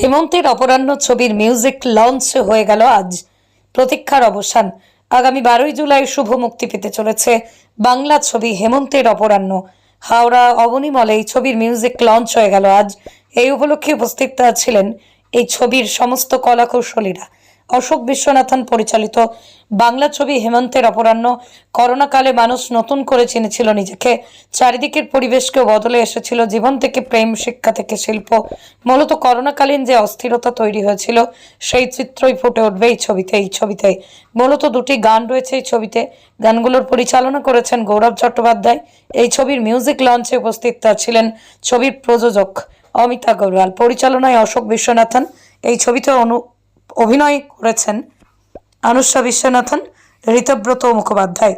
হেমন্তের অপরাহ্ন ছবির music launch হয়ে গেল আজ। প্রতীক্ষার অবসান। আগামী বারোই জুলাই শুভ মুক্তি পেতে চলেছে বাংলা ছবি হেমন্তের অপরাহ্ন। হাওড়া অবনীমলে এই ছবির মিউজিক লঞ্চ হয়ে গেল আজ। এই উপলক্ষে উপস্থিত ছিলেন এই ছবির সমস্ত কলাকৌশলীরা। অশোক বিশ্বনাথন পরিচালিত। বাংলা ছবি হেমন্তের অপরাহ্ন। করোনাকালে মানুষ নতুন করে চিনেছিল নিজেকে। চারিদিকের পরিবেশকেও বদলে এসেছিল জীবন থেকে প্রেম, শিক্ষা থেকে শিল্প। মূলত করোনাকালীন যে অস্থিরতা তৈরি হয়েছিল, সেই চিত্রই ফুটে উঠবে এই ছবিতে এই ছবিতে। মূলত দুটি গান রয়েছে এই ছবিতে। গানগুলোর পরিচালনা করেছেন গৌরব চট্টোপাধ্যায়। এই ছবির মিউজিক লঞ্চে উপস্থিত ছিলেন ছবির প্রযোজক অমিতা গৌরওয়াল পরিচালনায় অশোক বিশ্বনাথন। এই ছবিতে অনু অভিনয় করেছেন আনুষ্ঠা বিশ্বনাথন ঋতব্রত মুখোপাধ্যায়।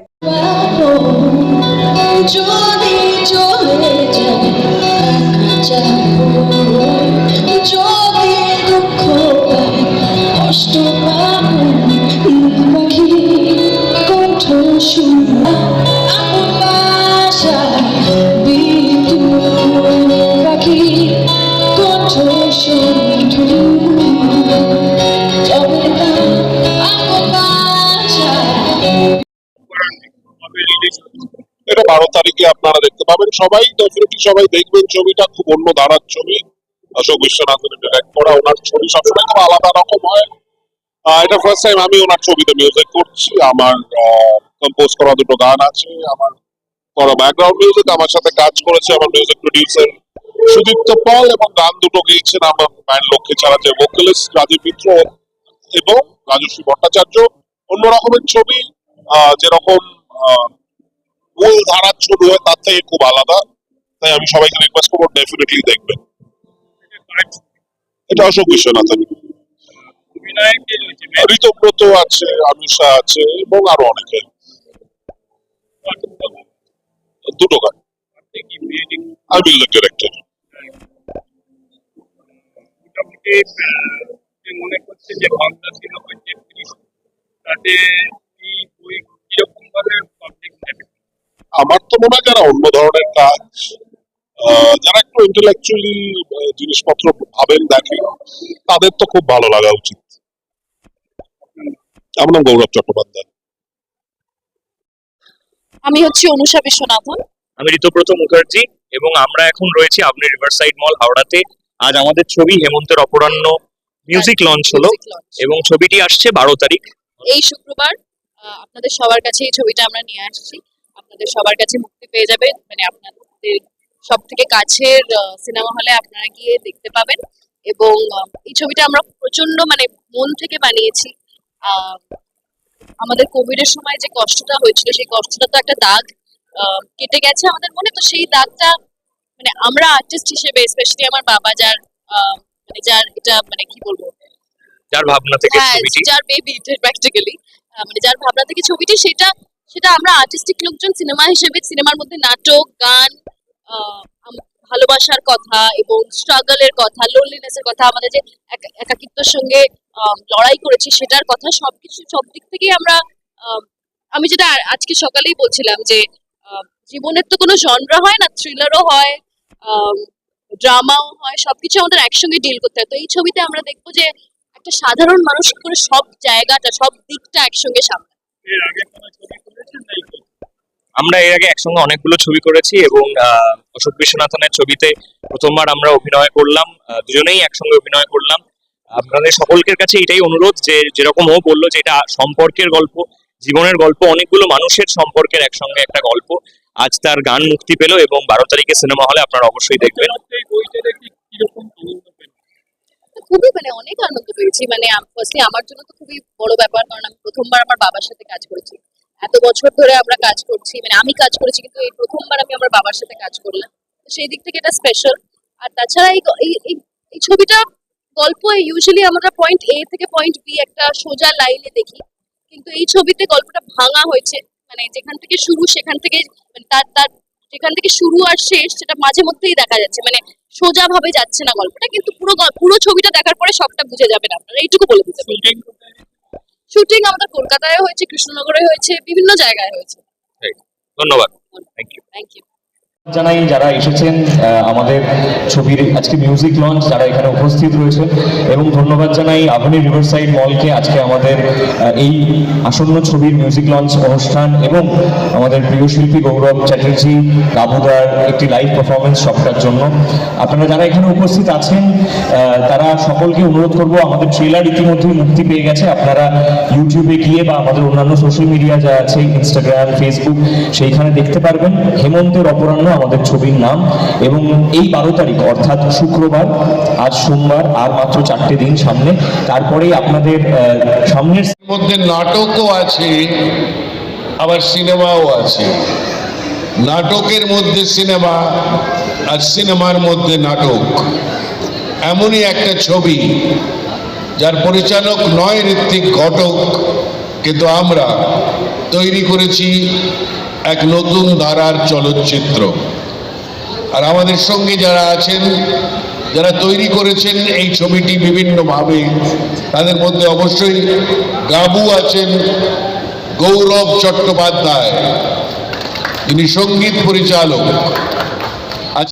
এটা বারো তারিখে আপনারা দেখতে পাবেন। সবাই ডেফিনেটলি সবাই দেখবেন ছবিটা, খুব অন্য ধারার ছবি। অশোক বিশ্বনাথের ডিরেক্ট করা ওনার ছবি সবসময় খুব আলাদা রকম হয়। এটা ফার্স্ট টাইম আমি ওনার ছবিতে মিউজিক করছি। আমার কম্পোজ করা দুটো গান আছে, আমার করা ব্যাকগ্রাউন্ড মিউজিক আমার সাথে কাজ করেছে আমার মিউজিক প্রডিউসার সুদীপ্ত পাল এবং গান দুটো গেয়েছেন আমার ব্যান্ড লক্ষ্মী ছাড়া যে ভোকালিস্ট রাজীব মিত্র এবং রাজস্বী ভট্টাচার্য। অন্য রকমের ছবি যেরকম মূল ধারার ছবি হয়, তার থেকে খুব আলাদা। তাই আমি সবাইকে রিকোয়েস্ট করব ডেফিনেটলি দেখবেন। এটা অশোক বিশ্বনাথন ঋতব্রত আছে, আনুষা আছে, এবং আরও অনেকে। দুটো গান। আমি মিউজিক ডিরেক্টর মনে করছে যে তাতে আমার তো মনে হয় যারা অন্য ধরনের কাজ আহ, যারা একটু ইন্টেলেকচুয়ালি জিনিসপত্র ভাবেন দেখেন তাদের তো খুব ভালো লাগা উচিত। আমার নাম গৌরব চট্টোপাধ্যায়। আমি হচ্ছে অনুষা বিশ্বনাথন। আমি ঋতব্রত মুখার্জি এবং আমরা এখন রয়েছি আপনি রিভারসাইড মল হাওড়াতে। আজ আমাদের ছবি হেমন্তের অপরাহ্ন মিউজিক লঞ্চ হলো এবং ছবিটি আসছে বারো তারিখ। এই শুক্রবার আহ, আপনাদের সবার কাছে এই ছবিটা আমরা নিয়ে আসছি। আপনাদের সবার কাছে মুক্তি পেয়ে যাবে। মানে আপনাদের সব থেকে কাছের সিনেমা হলে আপনারা গিয়ে দেখতে পাবেন। এবং এই ছবিটা আমরা প্রচণ্ড মানে মন থেকে বানিয়েছি। আমাদের কোভিড এর সময় যে কষ্টটা হয়েছিল সেই কষ্টটা তো একটা দাগ কেটে গেছে আমাদের মনে। তো সেই দাগটা মানে আমরা আর্টিস্ট হিসেবে স্পেশালি আমার বাবা যার আহ, মানে যার এটা মানে কি বলব? যার ভাবনা থেকে হ্যাঁ ছবিটি। যার বেবি প্র্যাকটিক্যালি মানে যার ভাবনা থেকে ছবিটি সেটা সেটা আমরা আর্টিস্টিক লোকজন সিনেমা হিসেবে সিনেমার মধ্যে নাটক, গান ভালোবাসার কথা এবং স্ট্রাগলের কথা লোনলিনেসের কথা, আমাদের যে একা- একাকিত্বের সঙ্গে লড়াই করেছি সেটার কথা সবকিছু, সব দিক থেকেই আমরা আমি যেটা আজকে সকালেই বলছিলাম যে জীবনের তো কোনো জনরা হয় না থ্রিলারও হয় ড্রামাও হয়, সবকিছু আমাদের একসঙ্গে ডিল করতে হয়। তো এই ছবিতে আমরা দেখব যে একটা সাধারণ মানুষ করে সব জায়গাটা, সব দিকটা একসঙ্গে সামলায়। আমরা এর আগে একসঙ্গে অনেকগুলো ছবি করেছি এবং অশোক বিশ্বনাথনের ছবিতে প্রথমবার আমরা অভিনয় করলাম দুজনেই একসঙ্গে অভিনয় করলাম। আপনাদের সকলকের কাছে এটাই অনুরোধ যে, যেরকম ও বলল যে এটা সম্পর্কের গল্প, জীবনের গল্প, অনেকগুলো মানুষের সম্পর্কের একসঙ্গে একটা গল্প। আজ তার গান মুক্তি পেল এবং বারো তারিখে সিনেমা হলে আপনারা অবশ্যই দেখবেন? খুবই মানে অনেক আনন্দ পেয়েছি। মানে আমার জন্য তো খুবই বড় ব্যাপার, কারণ আমি প্রথমবার আমার বাবার সাথে কাজ করেছি। এত বছর ধরে আমরা কাজ করছি মানে আমি কাজ করেছি, কিন্তু এই প্রথমবার আমি আমার বাবার সাথে কাজ করলাম। সেই দিক থেকে এটা স্পেশাল আর তাছাড়া এই এই ছবিটা গল্প ইউজুয়ালি আমরা পয়েন্ট এ থেকে পয়েন্ট বি একটা সোজা লাইনে দেখি। কিন্তু এই ছবিতে গল্পটা ভাঙা হয়েছে। মানে যেখান থেকে শুরু, সেখান থেকে মানে তার তার যেখান থেকে শুরু আর শেষ, সেটা মাঝে মধ্যেই দেখা যাচ্ছে। মানে সোজা ভাবে যাচ্ছে না গল্পটা, কিন্তু পুরো পুরো ছবিটা দেখার পরে সবটা বুঝে যাবেন আপনারা। এইটুকু বলে দিতে? শুটিং আমাদের কলকাতায় হয়েছে কৃষ্ণনগরে হয়েছে বিভিন্ন জায়গায় হয়েছে। ধন্যবাদ। থ্যাংক ইউ থ্যাংক ইউ জানাই যারা এসেছেন আমাদের ছবির আজকে মিউজিক লঞ্চ যারা এখানে উপস্থিত রয়েছে এবং ধন্যবাদ জানাই আভনি রিভারসাইড মলকে আজকে আমাদের এই আসন্ন ছবির মিউজিক লঞ্চ অনুষ্ঠান এবং আমাদের প্রিয় শিল্পী গৌরব চ্যাটার্জি গাবুদার একটি লাইভ পারফরমেন্স সবটার জন্য। আপনারা যারা এখানে উপস্থিত আছেন তারা সকলকে অনুরোধ করব, আমাদের ট্রেলার ইতিমধ্যেই মুক্তি পেয়ে গেছে। আপনারা ইউটিউবে গিয়ে বা আমাদের অন্যান্য সোশ্যাল মিডিয়া যা আছে ইনস্টাগ্রাম ফেসবুক সেইখানে দেখতে পারবেন। হেমন্তের অপরাহ্ন আমাদের ছবির নাম এবং এই বারো তারিখ, অর্থাৎ শুক্রবার, আজ সোমবার, আর মাত্র চারটে দিন সামনে। তারপরেই আপনাদের সামনের মধ্যে নাটকও আছে, আবার সিনেমাও আছে। নাটকের মধ্যে সিনেমা আর সিনেমার মধ্যে নাটক। এমনই একটা ছবি, যার পরিচালক নয় ঋত্বিক ঘটক, কিন্তু আমরা তৈরি করেছি এক নতুন ধারার চলচ্চিত্র। আর আমাদের সঙ্গে যারা আছেন, যারা তৈরি করেছেন এই ছবিটি বিভিন্নভাবে, তাদের মধ্যে অবশ্যই গাবু আছেন গৌরব চট্টোপাধ্যায়, যিনি সংগীত পরিচালক।